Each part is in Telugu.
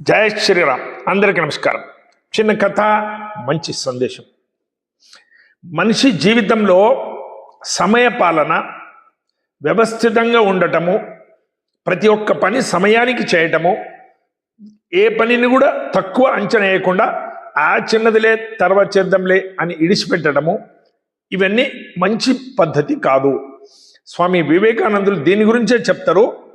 జయ శ్రీరామ్. అందరికీ నమస్కారం. చిన్న కథ మంచి సందేశం. మనిషి జీవితంలో సమయపాలన వ్యవస్థితంగా ఉండటము ప్రతి ఒక్క పని సమయానికి చేయటము ఏ పనిని కూడా తక్కువ అంచనా వేయకుండా ఆ చిన్నదిలే తర్వాత చేద్దాంలే అని ఇడిచిపెట్టడము ఇవన్నీ మంచి పద్ధతి కాదు. స్వామి వివేకానందులు దీని గురించే చెప్తారు.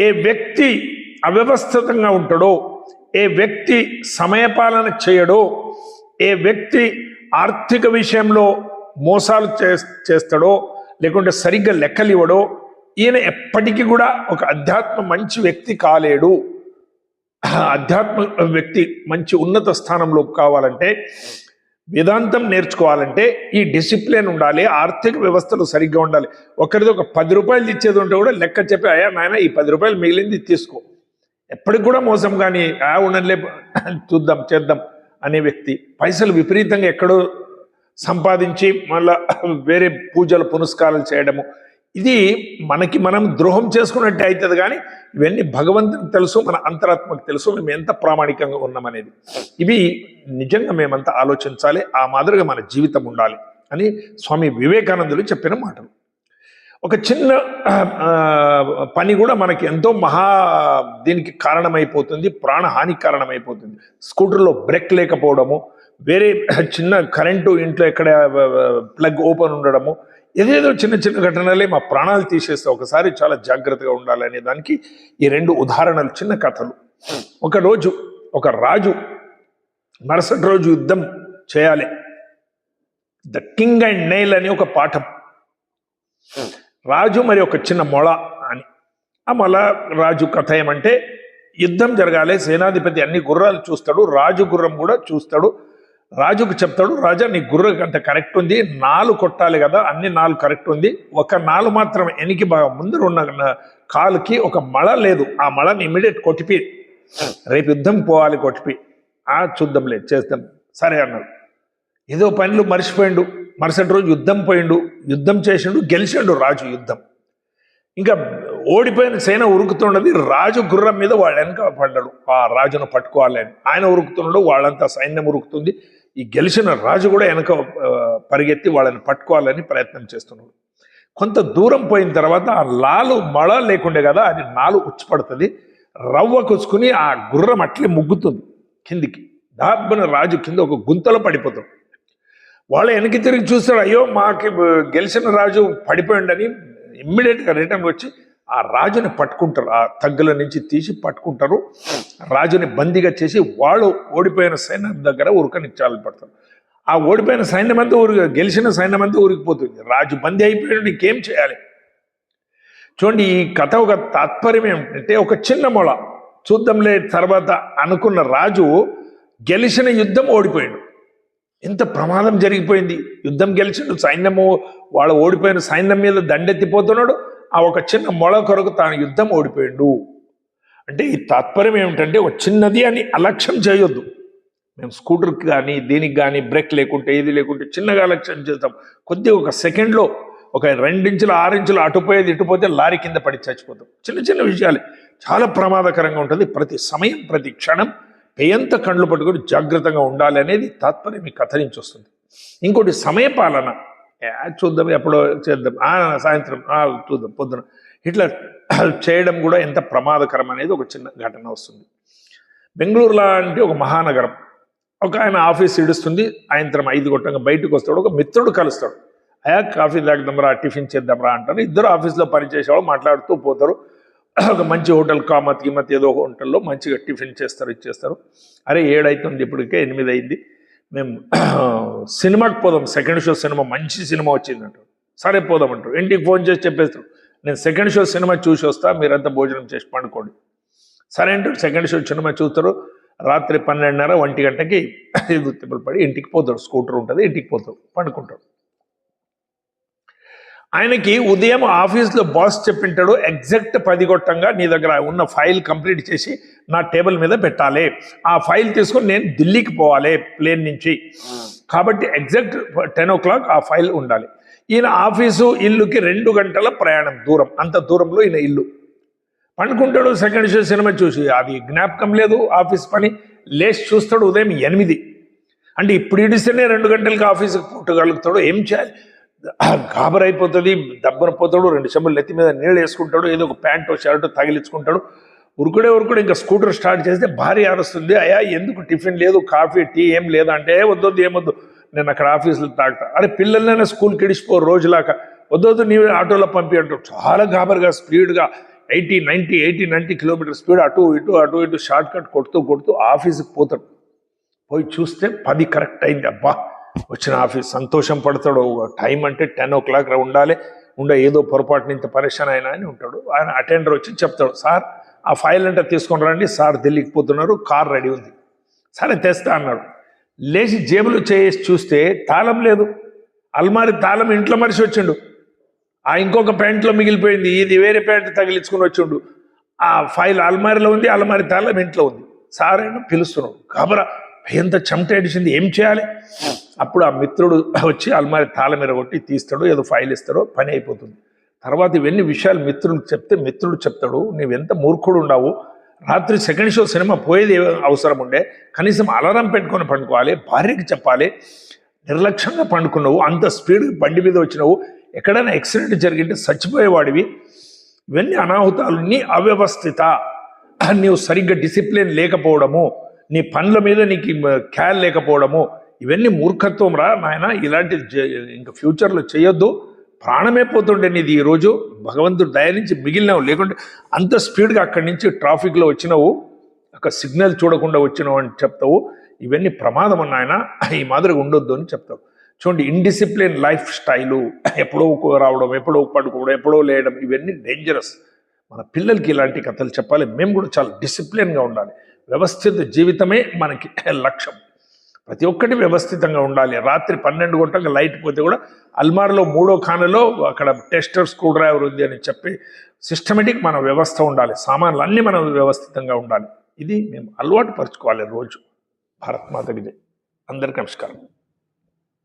ఏ వ్యక్తి అవ్యవస్థితంగా ఉంటాడో ఏ వ్యక్తి సమయపాలన చేయడో ఏ వ్యక్తి ఆర్థిక విషయంలో మోసాలు చే- చేస్తాడో లేకుంటే సరిగ్గా లెక్కలు ఇవ్వడో ఈయన ఎప్పటికీ కూడా ఒక అధ్యాత్మ మంచి వ్యక్తి కాలేడు. అధ్యాత్మ వ్యక్తి మంచి ఉన్నత స్థానంలో కావాలంటే వేదాంతం నేర్చుకోవాలంటే ఈ డిసిప్లిన్ ఉండాలి ఆర్థిక వ్యవస్థలు సరిగ్గా ఉండాలి. ఒకరిది ఒక పది రూపాయలు ఇచ్చేది ఉంటే కూడా లెక్క చెప్పి అయ్యా నాయన ఈ పది రూపాయలు మిగిలింది తీసుకో. ఎప్పటికి కూడా మోసం కానీ ఆ ఉండలే చూద్దాం చేద్దాం అనే వ్యక్తి. పైసలు విపరీతంగా ఎక్కడో సంపాదించి మళ్ళా వేరే పూజలు పునస్కారాలు చేయడము. ఇది మనకి మనం ద్రోహం చేసుకున్నట్టే అవుతుంది కానీ ఇవన్నీ భగవంతునికి తెలుసు మన అంతరాత్మకు తెలుసు మేము ఎంత ప్రామాణికంగా ఉన్నామనేది. ఇవి నిజంగా మేమంతా ఆలోచించాలి ఆ మాదిరిగా మన జీవితం ఉండాలి అని స్వామి వివేకానందులు చెప్పిన మాటలు. ఒక చిన్న పని కూడా మనకి ఎంతో మహా దీనికి కారణమైపోతుంది ప్రాణహానికి కారణమైపోతుంది. స్కూటర్లో బ్రేక్ లేకపోవడము వేరే చిన్న కరెంటు ఇంట్లో ఎక్కడ ప్లగ్ ఓపెన్ ఉండడము ఏదేదో చిన్న చిన్న ఘటనలే మా ప్రాణాలు తీసేస్తే ఒకసారి చాలా జాగ్రత్తగా ఉండాలనే దానికి ఈ రెండు ఉదాహరణలు చిన్న కథలు. ఒక రోజు ఒక రాజు మరుసటి రోజు యుద్ధం చేయాలి. ద కింగ్ అండ్ నెయిల్ అని ఒక పాఠం. రాజు మరి ఒక చిన్న మొళ అని. ఆ మొల రాజు కథ ఏమంటే యుద్ధం జరగాలి సేనాధిపతి అన్ని గుర్రాలు చూస్తాడు రాజు గుర్రం కూడా చూస్తాడు. రాజుకు చెప్తాడు రాజా నీ గుర్ర అంత కరెక్ట్ ఉంది నాలుగు కొట్టాలి కదా అన్ని నాలుగు కరెక్ట్ ఉంది. ఒక నాలుగు మాత్రం ఎనికి బాగా ముందర ఉన్న కాలుకి ఒక మళ లేదు ఆ మళని ఇమీడియట్ కొట్టిపి. రేపు యుద్ధం పోవాలి కొట్టిపి. ఆ చూద్దాంలే చేద్దాం సరే అన్నాడు. ఏదో పనులు మర్చిపోయిండు. మరుసటి రోజు యుద్ధం పోయిండు యుద్ధం చేసిండు గెలిచిండు రాజు యుద్ధం. ఇంకా ఓడిపోయిన సేన ఉరుకుతున్నది రాజు గుర్రం మీద వాళ్ళ వెనక పడ్డాడు. ఆ రాజును పట్టుకోవాలని ఆయన ఉరుకుతున్నాడు వాళ్ళంతా సైన్యం ఉరుకుతుంది. ఈ గెలిచిన రాజు కూడా వెనక పరిగెత్తి వాళ్ళని పట్టుకోవాలని ప్రయత్నం చేస్తున్నాడు. కొంత దూరం పోయిన తర్వాత ఆ లాలు మళ లేకుండే కదా అది నాలు ఉచ్చిపడుతుంది. రవ్వ కుచ్చుకుని ఆ గుర్రం అట్లే ముగ్గుతుంది కిందికి. దాబ్బన రాజు కింద ఒక గుంతలో పడిపోతాడు. వాళ్ళు వెనక్కి తిరిగి చూస్తారు అయ్యో మాకి గెలిచిన రాజు పడిపోయిండని ఇమ్మీడియట్గా రిటర్న్ వచ్చి ఆ రాజుని పట్టుకుంటారు. ఆ తగ్గుల నుంచి తీసి పట్టుకుంటారు. రాజుని బందీగా చేసి వాళ్ళు ఓడిపోయిన సైన్యం దగ్గర ఉరకనిచ్చాలని పడతారు. ఆ ఓడిపోయిన సైన్యం అంతా ఊరి గెలిచిన సైన్యం అంతా ఊరికిపోతుంది రాజు బందీ అయిపోయాడు ఇంకేం చేయాలి? చూడండి ఈ కథ ఒక తాత్పర్యం ఏమిటంటే ఒక చిన్న మొల. చూద్దాంలే తర్వాత అనుకున్న రాజు గెలిచిన యుద్ధం ఓడిపోయాడు. ఎంత ప్రమాదం జరిగిపోయింది? యుద్ధం గెలిచిండు సైన్యము వాళ్ళు ఓడిపోయిన సైన్యం మీద దండెత్తిపోతున్నాడు. ఆ ఒక చిన్న మొల కొరకు తాను యుద్ధం ఓడిపోయిండు. అంటే ఈ తాత్పర్యం ఏమిటంటే ఒక చిన్నది అని అలక్ష్యం చేయొద్దు. మేము స్కూటర్కి కానీ దీనికి కానీ బ్రేక్ లేకుంటే ఏది లేకుంటే చిన్నగా అలక్ష్యం చేస్తాం కొద్దిగా ఒక సెకండ్లో ఒక రెండించులు ఆరించులు అటుపోయేది ఇటుపోతే లారీ కింద పడి చచ్చిపోతాం. చిన్న చిన్న విషయాలు. చాలా ప్రమాదకరంగా ఉంటుంది. ప్రతి సమయం ప్రతి క్షణం పేయంత కండ్లు పట్టుకొని జాగ్రత్తగా ఉండాలి అనేది తాత్పర్యం ఈ కథ నుంచి వస్తుంది. ఇంకోటి సమయపాలన. చూద్దాం ఎప్పుడో చేద్దాం. ఆ, సాయంత్రం ఆ, చూద్దాం పొద్దున. ఇట్లా చేయడం కూడా ఎంత ప్రమాదకరం అనేది ఒక చిన్న ఘటన వస్తుంది. బెంగళూరు లాంటి ఒక మహానగరం. ఒక ఆయన ఆఫీస్ ఇడుస్తుంది సాయంత్రం ఐదు కొట్టంగా బయటకు వస్తాడు ఒక మిత్రుడు కలుస్తాడు. అయా కాఫీ తాగుదాంరా టిఫిన్ చేద్దాంరా అంటారు. ఇద్దరు ఆఫీస్లో పనిచేసేవాళ్ళు మాట్లాడుతూ పోతారు. ఒక మంచి హోటల్ కామత్ గిమత్ ఏదో ఒక హోటల్లో మంచిగా టిఫిన్ చేస్తారు ఇచ్చేస్తారు అరే ఏడైతుంది ఇప్పటికే ఎనిమిది అయింది మేము సినిమాకి పోదాం. సెకండ్ షో సినిమా మంచి సినిమా వచ్చిందంటారు. సరే పోదాం అంటారు ఇంటికి ఫోన్ చేసి చెప్పేస్తారు. నేను సెకండ్ షో సినిమా చూసి వస్తా మీరంతా భోజనం చేసి పండుకోండి. సరే అంటారు. సెకండ్ షో సినిమా చూస్తారు. రాత్రి పన్నెండున్నర ఒంటి గంటకి ఇది తిప్పలు పడి ఇంటికి పోతాడు స్కూటర్ ఉంటుంది ఇంటికి పోతాడు పండుకుంటాడు ఆయనకి ఉదయం ఆఫీస్లో బాస్ చెప్పింటాడు ఎగ్జాక్ట్ పది గొట్టంగా నీ దగ్గర ఉన్న ఫైల్ కంప్లీట్ చేసి నా టేబుల్ మీద పెట్టాలి. ఆ ఫైల్ తీసుకొని నేను ఢిల్లీకి పోవాలి ప్లేన్ నుంచి. కాబట్టి ఎగ్జాక్ట్ టెన్ ఓ క్లాక్ ఆ ఫైల్ ఉండాలి. ఈయన ఆఫీసు ఇల్లుకి రెండు గంటల ప్రయాణం దూరం. అంత దూరంలో ఈయన ఇల్లు. పండుకుంటాడు సెకండ్ షో సినిమా చూసి. అది జ్ఞాపకం లేదు ఆఫీస్ పని. లేచి చూస్తాడు ఉదయం ఎనిమిది. అంటే ఇప్పుడు ఇడిస్తేనే రెండు గంటలకి ఆఫీస్కి పుట్టగలుగుతాడు. ఏం చేయాలి? గాబరైపోతుంది దబ్బన పోతాడు రెండు చెంబులు నెత్తి మీద నీళ్ళు వేసుకుంటాడు ఏదో ఒక ప్యాంటు షర్టు తగిలించుకుంటాడు. ఉరుకుడే ఉరుకుడు ఇంకా స్కూటర్ స్టార్ట్ చేస్తే భారీ అరుస్తుంది. అయ్యా ఎందుకు టిఫిన్ లేదు కాఫీ టీ ఏం లేదు అంటే "ఏ, వద్దొద్దు ఏమొద్దు నేను అక్కడ ఆఫీసులో తాగుతా. అరే పిల్లలైనా స్కూల్కి ఇడిచిపో రోజులాక వద్దొద్దు నీవు ఆటోలో పంపి అంటాడు. చాలా గాబరిగా స్పీడ్గా eighty ninety eighty ninety kilometer speed అటు ఇటు అటు ఇటు షార్ట్ కట్ కొడుతూ కొడుతూ ఆఫీస్కి పోతాడు. పోయి చూస్తే పది కరెక్ట్ అయింది. అబ్బా! వచ్చిన ఆఫీస్ సంతోషం పడతాడు టైం అంటే టెన్ ఓ క్లాక్ ఉండాలి ఉండే ఏదో పొరపాటున ఇంత పరేషాన్ అయినా అని ఉంటాడు. ఆయన అటెండర్ వచ్చి చెప్తాడు సార్ ఆ ఫైల్ అంటే తీసుకొని రండి సార్ ఢిల్లీకి పోతున్నారు కార్ రెడీ ఉంది. సరే తెస్తా అన్నాడు. లేచి జేబులు చేసి చూస్తే తాళం లేదు. అల్మారి తాళం ఇంట్లో మనిషి వచ్చిండు. ఆ ఇంకొక ప్యాంట్లో మిగిలిపోయింది ఇది వేరే ప్యాంట్ తగిలించుకుని వచ్చిండు. ఆ ఫైల్ అల్మారిలో ఉంది అల్మారి తాళం ఇంట్లో ఉంది. సార్ అయినా పిలుస్తున్నాడు. కాబరా ఎంత చెమట ఏడిచింది ఏం చేయాలి? అప్పుడు ఆ మిత్రుడు వచ్చి అల్మారి తాళం కొట్టి తీస్తాడు ఏదో ఫైల్ ఇస్తాడో పని అయిపోతుంది. తర్వాత ఇవన్నీ విషయాలు మిత్రుడికి చెప్తే మిత్రుడు చెప్తాడు నువ్వెంత మూర్ఖుడు ఉన్నావు రాత్రి సెకండ్ షో సినిమా పోయేది అవసరం ఉండే కనీసం అలారం పెట్టుకొని పండుకోవాలి భార్యకి చెప్పాలి నిర్లక్ష్యంగా పండుకున్నావు అంత స్పీడ్ బండి మీద వచ్చినావు ఎక్కడైనా యాక్సిడెంట్ జరిగింటే చచ్చిపోయేవాడివి ఇవన్నీ అనాహుతాలన్నీ అవ్యవస్థిత. నీవు సరిగ్గా డిసిప్లిన్ లేకపోవడము నీ పనుల మీద నీకు క్యాల్ లేకపోవడము ఇవన్నీ మూర్ఖత్వం రా నాయన. ఇలాంటి ఇంకా ఫ్యూచర్లో చేయొద్దు. ప్రాణమే పోతుండే నీది ఈరోజు భగవంతుడు దయ నుంచి మిగిలినావు. లేకుంటే అంత స్పీడ్గా అక్కడి నుంచి ట్రాఫిక్లో వచ్చినావు. ఒక సిగ్నల్ చూడకుండా వచ్చినావు అని చెప్తావు. ఇవన్నీ ప్రమాదం అన్నాయన ఈ మాదిరిగా ఉండొద్దు అని చెప్తావు. చూడండి ఇండిసిప్లిన్ లైఫ్ స్టైలు ఎప్పుడో రావడం ఎప్పుడో పడుకోవడం ఎప్పుడో లేయడం ఇవన్నీ డేంజరస్ మన పిల్లలకి ఇలాంటి కథలు చెప్పాలి. మేము కూడా చాలా డిసిప్లిన్గా ఉండాలి. వ్యవస్థిత జీవితమే మనకి లక్ష్యం. ప్రతి ఒక్కటి వ్యవస్థితంగా ఉండాలి. రాత్రి పన్నెండు గంటలకు లైట్ పోతే కూడా అల్మార్లో మూడో ఖానలో అక్కడ టెస్టర్ స్క్రూ డ్రైవర్ ఉంది అని చెప్పి సిస్టమేటిక్ మన వ్యవస్థ ఉండాలి. సామాన్లు అన్నీ మనం వ్యవస్థితంగా ఉండాలి. ఇది మేము అలవాటు పరుచుకోవాలి రోజు. భారత్ మాతకి జై. అందరికీ నమస్కారం.